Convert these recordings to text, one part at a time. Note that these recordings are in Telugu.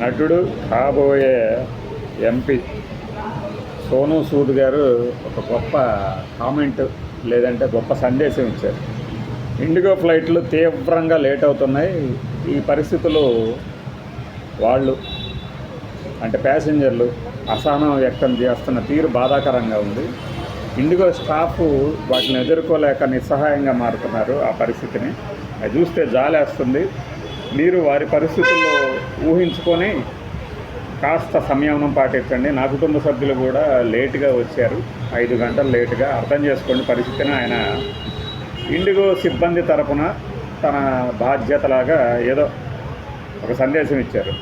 నటుడు కాబోయే ఎంపీ సోను సూద్ గారు ఒక గొప్ప కామెంట్ లేదంటే గొప్ప సందేశం ఇచ్చారు. ఇండిగో ఫ్లైట్లు తీవ్రంగా లేట్ అవుతున్నాయి. ఈ పరిస్థితులు వాళ్ళు అంటే ప్యాసింజర్లు అసహనం వ్యక్తం చేస్తున్న తీరు బాధాకరంగా ఉంది. ఇండిగో స్టాఫ్ వాటిని ఎదుర్కోలేక నిస్సహాయంగా మారుతున్నారు ఆ పరిస్థితిని. అది చూస్తే జాలేస్తుంది. మీరు వారి పరిస్థితుల్లో ఊహించుకొని కాస్త సంయమనం పాటించండి. నా కుటుంబ సభ్యులు కూడా లేటుగా వచ్చారు. ఐదు గంటలు లేటుగా అర్థం చేసుకోండి పరిస్థితిని. ఆయన ఇండిగో సిబ్బంది తరపున తన బాధ్యతలాగా ఏదో ఒక సందేశం ఇచ్చారు.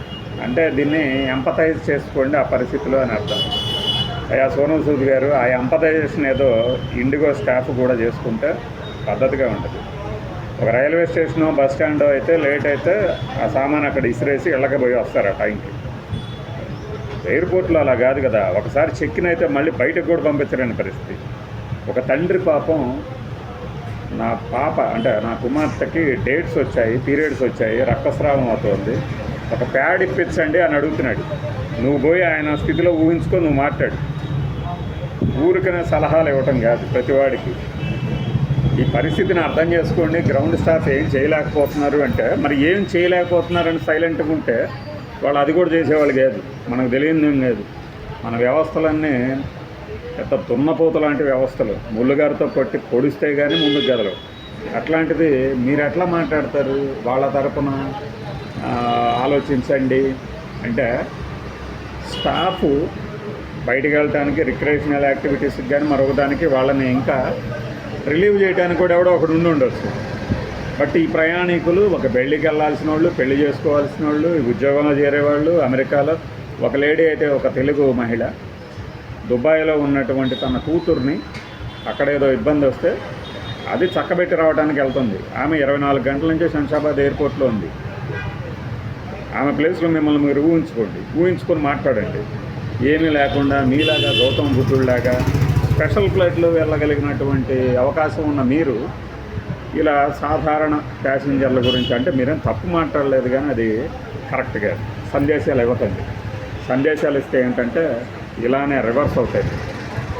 అంటే దీన్ని ఎంపతైజ్ చేసుకోండి ఆ పరిస్థితిలో అని అర్థం. అయ్యా సోను సూద్ గారు ఆ ఎంపతైజేషన్ ఏదో ఇండిగో స్టాఫ్ కూడా చేసుకుంటే పద్ధతిగా ఉంటుంది. ఒక రైల్వే స్టేషను బస్ స్టాండ్ అయితే లేట్ అయితే ఆ సామాన్ అక్కడ ఇసిరేసి వెళ్ళకపోయి వస్తారు ఆ టైంకి. ఎయిర్పోర్ట్లో అలా కాదు కదా. ఒకసారి చెక్కిన అయితే మళ్ళీ బయటకు కూడా పంపించలేని పరిస్థితి. ఒక తండ్రి పాపం నా పాప అంటే నా కుమార్తెకి డేట్స్ వచ్చాయి పీరియడ్స్ వచ్చాయి రక్తస్రావం అవుతుంది. ఒక ప్యాడ్ ఇప్పించండి అని అడుగుతున్నాడు. నువ్వు పోయి ఆయన స్థితిలో ఊహించుకో నువ్వు మాట్లాడు. ఊరికనే సలహాలు ఇవ్వటం కాదు ప్రతివాడికి. ఈ పరిస్థితిని అర్థం చేసుకోండి. గ్రౌండ్ స్టాఫ్ ఏం చేయలేకపోతున్నారు అంటే మరి ఏం చేయలేకపోతున్నారని సైలెంట్గా ఉంటే వాళ్ళు అది కూడా చేసేవాళ్ళు కాదు. మనకు తెలియదు లేదు కాదు. మన వ్యవస్థలన్నీ పెద్ద తున్నపోత లాంటి వ్యవస్థలు. ముళ్ళుగారితో కొట్టి పొడిస్తే కానీ ముందుకు గదలవు అట్లాంటిది మీరు ఎట్లా మాట్లాడతారు? వాళ్ళ తరపున ఆలోచించండి. అంటే స్టాఫ్ బయటికి వెళ్ళటానికి రిక్రియేషనల్ యాక్టివిటీస్కి కానీ మరొకదానికి వాళ్ళని ఇంకా రిలీవ్ చేయడానికి కూడా ఎవడో ఒకడు ఉండి ఉండొచ్చు. బట్ ఈ ప్రయాణికులు ఒక పెళ్ళికి వెళ్ళాల్సిన వాళ్ళు పెళ్ళి చేసుకోవాల్సిన వాళ్ళు ఈ ఉద్యోగంలో చేరేవాళ్ళు అమెరికాలో ఒక లేడీ అయితే ఒక తెలుగు మహిళ. దుబాయ్లో ఉన్నటువంటి తన కూతుర్ని అక్కడ ఏదో ఇబ్బంది వస్తే అది చక్కబెట్టి రావడానికి వెళ్తుంది. ఆమె ఇరవై నాలుగు గంటల నుంచి శంషాబాద్ ఎయిర్పోర్ట్లో ఉంది. ఆమె ప్లేస్లో మిమ్మల్ని మీరు ఊహించుకోండి. ఊహించుకొని మాట్లాడండి. ఏమీ లేకుండా మీలాగా గౌతమ్ బుద్ధుడిలాగా స్పెషల్ ఫ్లైట్లో వెళ్ళగలిగినటువంటి అవకాశం ఉన్న మీరు ఇలా సాధారణ ప్యాసింజర్ల గురించి అంటే మీరేం తప్పు మాట్లాడలేదు కానీ అది కరెక్ట్గా సందేశాలు ఇవ్వకండి. సందేశాలు ఇస్తే ఏంటంటే ఇలానే రివర్స్ అవుతాయి.